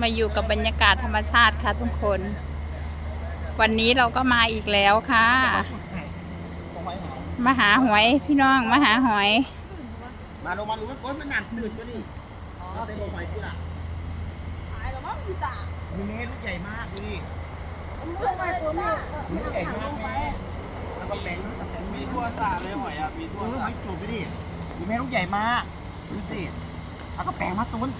มาอยู่กับบรรยากาศธรรมชาติค่ะทุกคน วันนี้เราก็มาอีกแล้วค่ะ มาหาหอยพี่น้องมาหาหอย มาลงมาดูว่าโอ๊ยมันหนักตื่นก็ดิเอาใส่หอยกูล่ะตายแล้วมั้งพี่ตามีเมลูกใหญ่มากดูดิทำไมตัวนี้ลูกใหญ่มากแม่แล้วก็แป้งมีทั่วสาเลยหอยอะมีทั่วสาหอยจูบไปดิมีแม่ลูกใหญ่มากดูสิเอาก็แป้งมาตุ้น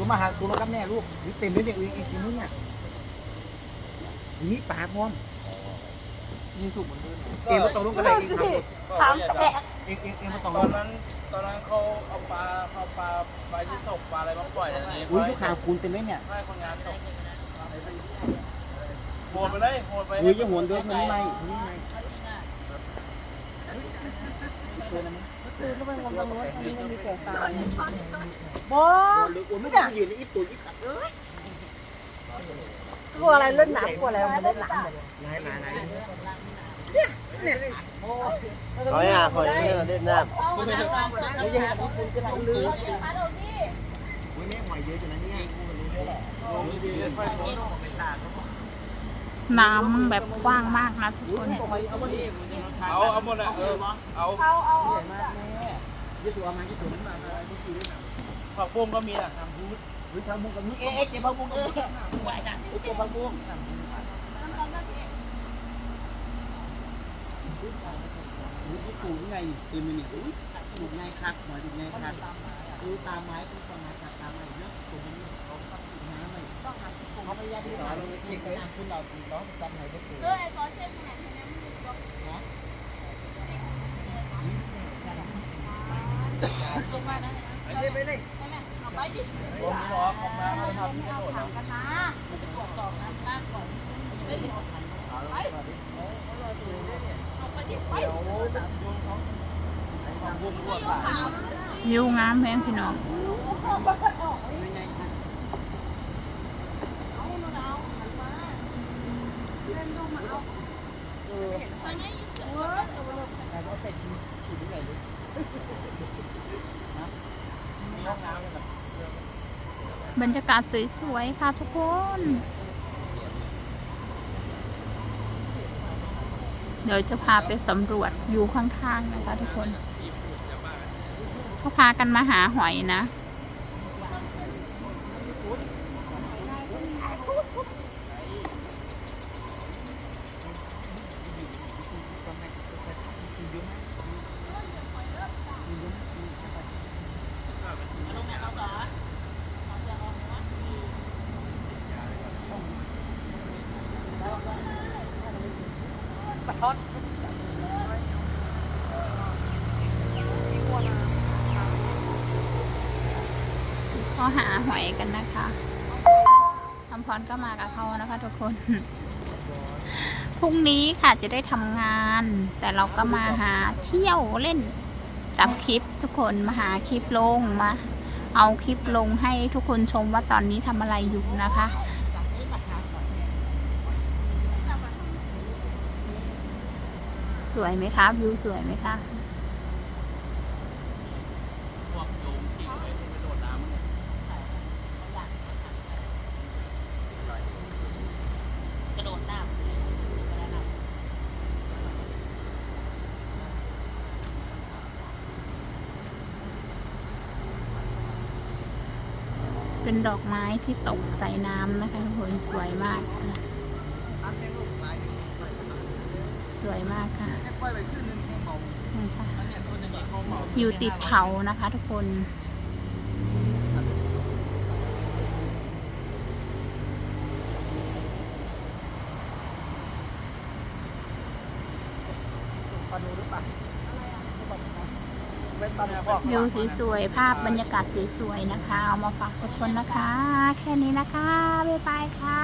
ตุ้นมาหาตุ้นมากับแม่ลูกนี่เต็มเลยเนี่ยอีกอีกทีนึงเนี่ยนี่ปลาพร้อมนี่สุกเหมือนเดิมเอ็มมาตกลงกันเลยเองครับถามแตกเอ็งเอ็งเอ็งมาตกตลองนนั้นตอนนั้นเขาเอาปลาเอาปลาปลาที่ตกปลาอะไรมาปล่อยอันนี้อุ้ยลูกข่าวคูณเต็มเลยเนี่ยให้คนงานตกโหดไปเลยโหดไปอุ้ยยังหวนเดินมันนี่ไม่นี่ไม่คือก็เป็นคนตำรวจอันนี้มันมีแต่ตาย บอหรืออุ้ยไม่ได้ยืนในอีตุ่นอีตัดเอ้ยกลัวอะไรเล่นหนักกลัวอะไรมันเล่นหนักเลยนายนายนายหอยอะหอยเนี่ยเล่นน้ไม่ใช่คุณกำลังลืมอุ้ยแม่หอยเยอะจังนะเนี่ยน้ำแบบกว้างมากนะทุกอุ้คยนหอยเอามาดิเอาเอาหมดอะเออเอาเอาเอาใหญ่มากแม่ ยี่สิบเอามายี่สิบมันมาอะไรยี่สิบด้วยนะผักบุ้งก็มีอะทำพูดอุ้ยทำมุกกับมุกเอ๊ะเจ็บบังมุกเอ๊ะเจ็บบังมุกอุ้ยสูงไงนี่เต็มเลยนี่อุ้ยสูงไงครับหอยสูงไงครับดูตาไม้ดูตาไม้ตาตาไม้เยอะตรงนี้เขาน้ำไม่ต้องหาเขาไม่ยากที่สอนเลยที่เขาคุณเราคุณน้องจำหอยได้ถูกไปเลยไปเลย ผมขอของน้ำมาทำที่โดดนะวิวงามแพงพี่น้องเออแต่ก็เสร็จฉีดที่ไหนเลย มีห้องน้ำเลยนะ บรรยากาศสวยๆค่ะทุกคน เดี๋ยวจะพาไปสำรวจอยู่ข้างๆนะคะทุกคนเขาพากันมาหาหอยนะ เขาหาหอยกันนะคะคำพรก็มากับเขานะคะทุกคน พรุ่งนี้ค่ะจะได้ทำงาน แต่เราก็มาหาเที่ยวเล่นจับคลิปทุกคนมาหาคลิปลงมา เอาคลิปลงให้ทุกคนชมว่าตอนนี้ทำอะไรอยู่นะคะ สวยไหมคะวิวสวยไหมคะกระโดดน้ำเป็นดอกไม้ที่ตกใส่น้ำนะคะคนสวยมากค่ะ สวยมากค่ะแค่ปล่อยไปครึ่งนึงแค่เมานะคะเนี่ยตัวนี้เขาเหมาอยู่ติดเขานะคะทุกคนปลาดูหรือเปล่าเว้นปลาเนี่ยบอกวิวสวยๆ ภาพบรรยากาศสวยๆ นะคะ เอามาฝากทุกคนนะคะ แค่นี้นะคะ บ๊ายบายค่ะ